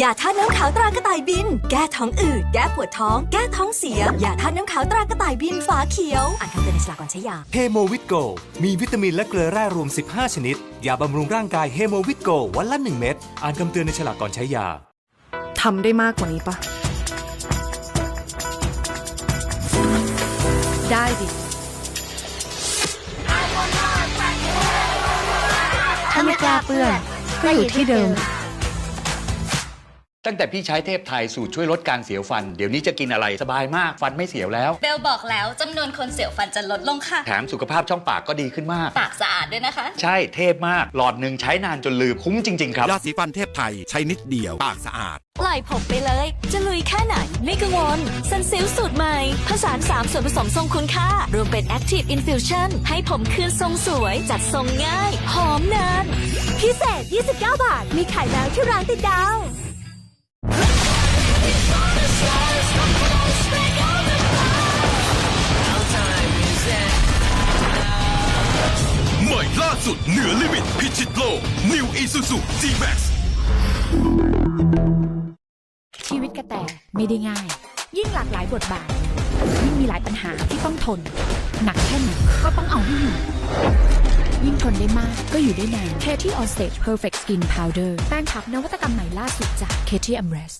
ยาท่าตุน้ำขาวตรากระต่ายบิน แก้ท้องอืด แก้ปวดท้อง แก้ท้องเสีย ยาท่าตุน้ำขาวตรากระต่ายบินฝาเขียว อ่านคำเตือนในฉลากก่อนใช้ยา เฮโมวิตโก มีวิตามินและเกลือแร่รวม 15 ชนิด ยาบำรุงร่างกายเฮโมวิตโกวันละ 1 เม็ด อ่านคำเตือนในฉลากก่อนใช้ยา ทำได้มากกว่านี้ปะ ได้ดิ ถ้าไม่กล้าเปื้อนก็อยู่ที่เดิม ตั้งแต่พี่ใช้เทพไทยสูตรช่วยลดการเสียวฟัน เดี๋ยวนี้จะกินอะไรสบายมากฟันไม่เสียวแล้ว เบลบอกแล้วจำนวนคนเสียวฟันจะลดลงค่ะ แถมสุขภาพช่องปากก็ดีขึ้นมาก ปากสะอาดด้วยนะคะ ใช่เทพมาก หลอดหนึ่งใช้นานจนลืมคุ้มจริง ๆ ครับ ยาสีฟันเทพไทยใช้นิดเดียวปากสะอาด ปล่อยผมไปเลย จะลุยแค่ไหน ไม่กังวลซันซิลสูตรใหม่ ผสาน 3 ส่วนผสมทรงคุณค่า รวมเป็น Active Infusion ให้ผมคืนทรงสวย จัดทรงง่าย หอมนาน พิเศษ 29 บาท มีขายแล้วที่ร้านติดดาว สุดเหนือลิมิตพิชิตโลก New Isuzu G-Max ชีวิตกระแตไม่ได้ง่าย ยิ่งหลากหลายบทบาท ยิ่งมีหลายปัญหาที่ต้องทน หนักแค่ไหนก็ต้องเอาให้อยู่ยิ่งทนได้มากก็อยู่ได้นาน Katie On Stage Perfect Skin Powder แป้งพับนวัตกรรมใหม่ล่าสุดจาก Katie Amrest